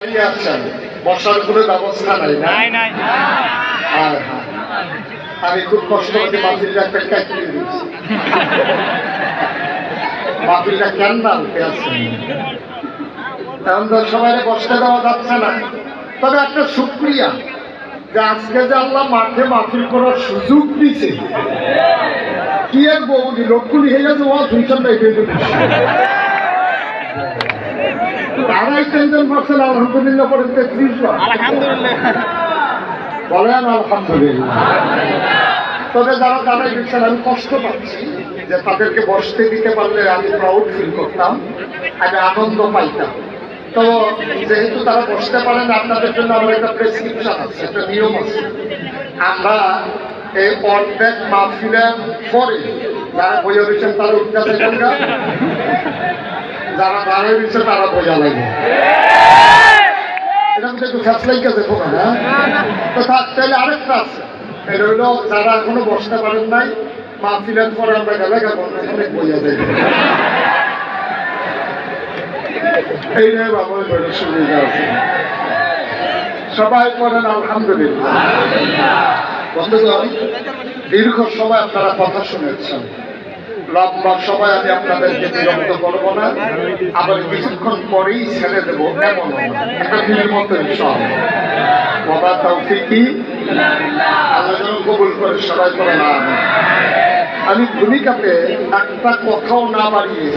দাঁড়িয়ে আছেন? বসার কোনো ব্যবস্থা নাই না? নাই নাই। হ্যাঁ। আমি খুব কষ্ট করে মাফিলটা একটা কাটিয়ে দিচ্ছি মাফিলটা কেন নামতে আছেন? এখন তো সবাই বসতে দেওয়া যাচ্ছে না। তবে একটা শুক্রিয়া যে আজকে যে আল্লাহ মাঠে মাফিল করার সুযোগ দিছে কি আর বৌদি লক্ষ্মী হয়ে গেছে ও শুনছেন না এই টেনশন করছেন আলহামদুলিল্লাহ পরে তেত্রিশ আলহামদুলিল্লাহ। বলেন আলহামদুলিল্লাহ। তবে যারা দাঁড়াই দিচ্ছেন আমি কষ্ট পাচ্ছি যে তাদেরকে বসতে দিতে পারলে আমি প্রাউড ফিল করতাম আমি আনন্দ পাইতাম। তো যেহেতু তারা বসতে পারেন আপনাদের জন্য আমার একটা প্রেসক্রিপশন আছে একটা নিয়ম আছে। আমরা এই অর্ধেক মাহফিলের পরে যারা বইয়া দিচ্ছেন তারা উঠতে না যারা দাঁড়িয়ে দিচ্ছে তারা বোঝা লাগে একটু গেছে হ্যাঁ? তো থাক তাহলে আরেকটা আছে। এটা হলো যারা এখনও বসতে পারেন নাই মাহফিলের পরে আমরা গেলে কেমন এখানে বইয়া দেবে এইটাই বাবা বড় সুবিধা আছে। সবাই করেন আলহামদুলিল্লাহ। বন্ধুগণ দীর্ঘ সময় আপনারা কথা শুনেছেন। লম্বা সময় আমি আপনাদেরকে বিরক্ত করব না। আবার কিছুক্ষণ পরেই ছেড়ে দেবো সবাই না আমি ভূমিকাতে একটা কথাও না বাড়িয়ে